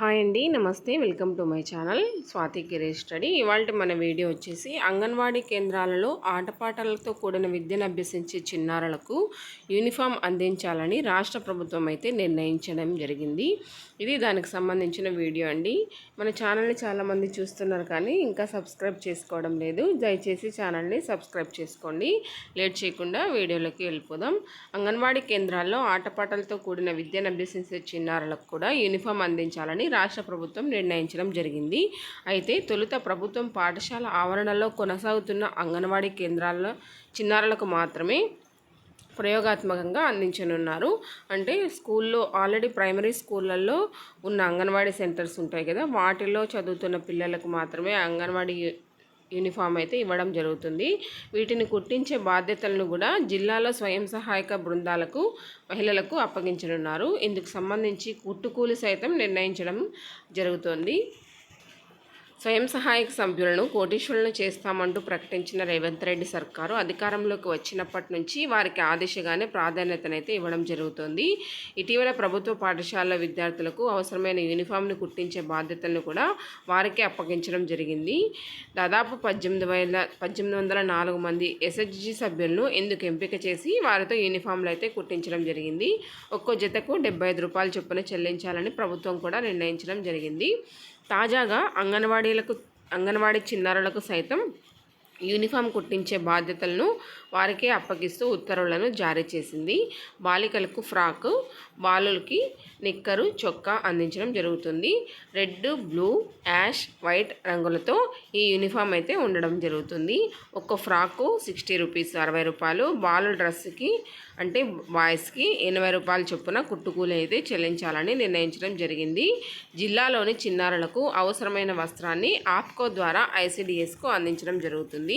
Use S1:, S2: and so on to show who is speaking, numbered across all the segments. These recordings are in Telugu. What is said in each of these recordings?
S1: హాయ్ అండి namaste welcome to my channel Swathi Kiresh study. ఇవాళ మన వీడియో వచ్చేసి అంగన్వాడీ కేంద్రాలలో ఆటపాటలతో కూడిన విద్యను అభ్యసించే చిన్నారులకు యూనిఫామ్ అందించాలని రాష్ట్ర ప్రభుత్వం అయితే నిర్ణయించడం జరిగింది. ఇది దానికి సంబంధించిన వీడియో అండి. మన ఛానల్ని చాలామంది చూస్తున్నారు కానీ ఇంకా సబ్స్క్రైబ్ చేసుకోవడం లేదు. దయచేసి ఛానల్ని సబ్స్క్రైబ్ చేసుకోండి. లేట్ చేయకుండా వీడియోలోకి వెళ్ళిపోదాం. అంగన్వాడీ కేంద్రాల్లో ఆటపాటలతో కూడిన విద్యను అభ్యసించే చిన్నారులకు కూడా యూనిఫామ్ అందించాలని రాష్ట్ర ప్రభుత్వం నిర్ణయించడం జరిగింది. అయితే తొలుత ప్రభుత్వం పాఠశాల ఆవరణలో కొనసాగుతున్న అంగన్వాడీ కేంద్రాల్లో చిన్నారులకు మాత్రమే ప్రయోగాత్మకంగా అందించనున్నారు. అంటే స్కూల్లో ఆల్రెడీ ప్రైమరీ స్కూళ్ళల్లో ఉన్న అంగన్వాడీ సెంటర్స్ ఉంటాయి కదా వాటిల్లో చదువుతున్న పిల్లలకు మాత్రమే అంగన్వాడీ యూనిఫామ్ అయితే ఇవ్వడం జరుగుతుంది. వీటిని కుట్టించే బాధ్యతలను కూడా జిల్లాలో స్వయం సహాయక బృందాలకు మహిళలకు అప్పగించనున్నారు. ఇందుకు సంబంధించి కుట్టుకూలి సైతం నిర్ణయించడం జరుగుతోంది. స్వయం సహాయక సభ్యులను కోటీశ్వరులను చేస్తామంటూ ప్రకటించిన రేవంత్ రెడ్డి సర్కారు అధికారంలోకి వచ్చినప్పటి నుంచి వారికి ఆ దిశగానే ప్రాధాన్యతనైతే ఇవ్వడం జరుగుతుంది. ఇటీవల ప్రభుత్వ పాఠశాలల విద్యార్థులకు అవసరమైన యూనిఫామ్ను కుట్టించే బాధ్యతలను కూడా వారికే అప్పగించడం జరిగింది. దాదాపు పద్దెనిమిది వేల పద్దెనిమిది వందల నాలుగు మంది ఎస్హెచ్జి సభ్యులను ఎందుకు ఎంపిక చేసి వారితో యూనిఫామ్లు అయితే కుట్టించడం జరిగింది. ఒక్కో జతకు డెబ్బై ఐదు రూపాయల చొప్పున చెల్లించాలని ప్రభుత్వం కూడా నిర్ణయించడం జరిగింది. తాజాగా అంగన్వాడీలకు అంగన్వాడీ చిన్నారులకు సైతం యూనిఫామ్ కుట్టించే బాధ్యతలను వారికే అప్పగిస్తూ ఉత్తర్వులను జారీ చేసింది. బాలికలకు ఫ్రాక్ బాలులకి నిక్కరు చొక్కా అందించడం జరుగుతుంది. రెడ్ బ్లూ యాష్ వైట్ రంగులతో ఈ యూనిఫామ్ అయితే ఉండడం జరుగుతుంది. ఒక్క ఫ్రాకు సిక్స్టీ రూపీస్ అరవై రూపాయలు. బాలు డ్రెస్కి అంటే బాయ్స్కి ఎనభై రూపాయల చొప్పున కుట్టుకూలి అయితే చెల్లించాలని నిర్ణయించడం జరిగింది. జిల్లాలోని చిన్నారులకు అవసరమైన వస్త్రాన్ని ఆప్కో ద్వారా ఐసిడిఎస్కు అందించడం జరుగుతుంది.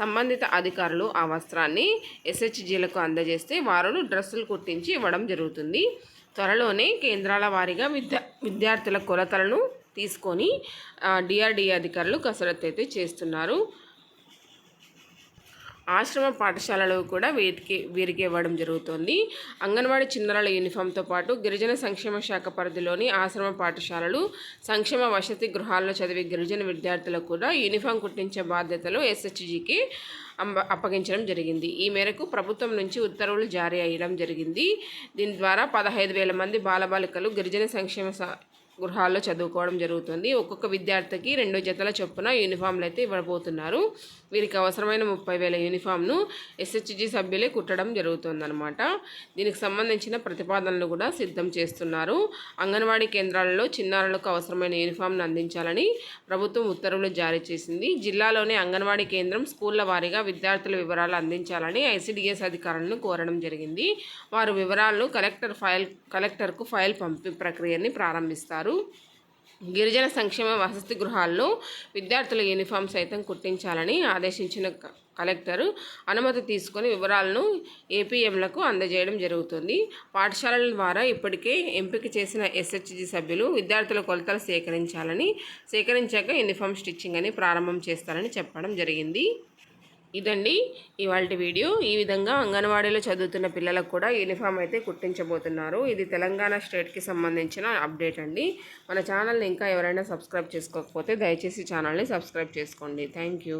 S1: సంబంధిత అధికారులు ఆ వస్త్రాన్ని ఎస్హెచ్జీలకు అందజేస్తే వారు డ్రెస్సులు కుట్టించి ఇవ్వడం జరుగుతుంది. త్వరలోనే కేంద్రాల వారీగా విద్యా విద్యార్థుల కొలతలను తీసుకొని డిఆర్డిఏ అధికారులు కసరత్తు అయితే చేస్తున్నారు. ఆశ్రమ పాఠశాలలో కూడా వీరికి వీరికి ఇవ్వడం జరుగుతుంది. అంగన్వాడీ చిన్నారుల యూనిఫామ్తో పాటు గిరిజన సంక్షేమ శాఖ పరిధిలోని ఆశ్రమ పాఠశాలలు సంక్షేమ వసతి గృహాల్లో చదివే గిరిజన విద్యార్థులకు కూడా యూనిఫామ్ కుట్టించే బాధ్యతలు ఎస్హెచ్జికి అప్పగించడం జరిగింది. ఈ మేరకు ప్రభుత్వం నుంచి ఉత్తర్వులు జారీ అయ్యడం జరిగింది. దీని ద్వారా పదహైదు వేల మంది బాలబాలికలు గిరిజన సంక్షేమ గృహాల్లో చదువుకోవడం జరుగుతుంది. ఒక్కొక్క విద్యార్థికి రెండు జతల చొప్పున యూనిఫామ్లు అయితే ఇవ్వబోతున్నారు. వీరికి అవసరమైన ముప్పై వేల యూనిఫామ్ను ఎస్హెచ్జి సభ్యులే కుట్టడం జరుగుతుందన్నమాట. దీనికి సంబంధించిన ప్రతిపాదనలు కూడా సిద్ధం చేస్తున్నారు. అంగన్వాడీ కేంద్రాలలో చిన్నారులకు అవసరమైన యూనిఫామ్ను అందించాలని ప్రభుత్వం ఉత్తర్వులు జారీ చేసింది. జిల్లాలోని అంగన్వాడీ కేంద్రం స్కూళ్ళ వారీగా విద్యార్థుల వివరాలు అందించాలని ఐసిడిఎస్ అధికారులను కోరడం జరిగింది. వారు వివరాలను కలెక్టర్ ఫైల్ కలెక్టర్కు ఫైల్ పంపి ప్రక్రియని ప్రారంభిస్తారు. చేశారు. గిరిజన సంక్షేమ వసతి గృహాల్లో విద్యార్థుల యూనిఫామ్ సైతం కుట్టించాలని ఆదేశించిన కలెక్టర్ అనుమతి తీసుకొని వివరాలను ఏపీఎంలకు అందజేయడం జరుగుతుంది. పాఠశాలల ద్వారా ఇప్పటికే ఎంపిక చేసిన ఎస్హెచ్జి సభ్యులు విద్యార్థుల కొలతలు సేకరించాలని సేకరించాక యూనిఫామ్ స్టిచ్చింగ్ అని ప్రారంభం చేస్తారని చెప్పడం జరిగింది. ఇదండి ఇవాళ వీడియో. ఈ విధంగా అంగన్వాడీలో చదువుతున్న పిల్లలకు కూడా యూనిఫామ్ అయితే కుట్టించబోతున్నారు. ఇది తెలంగాణ స్టేట్కి సంబంధించిన అప్డేట్ అండి. మన ఛానల్ని ఇంకా ఎవరైనా సబ్స్క్రైబ్ చేసుకోకపోతే దయచేసి ఛానల్ని సబ్స్క్రైబ్ చేసుకోండి. Thank you.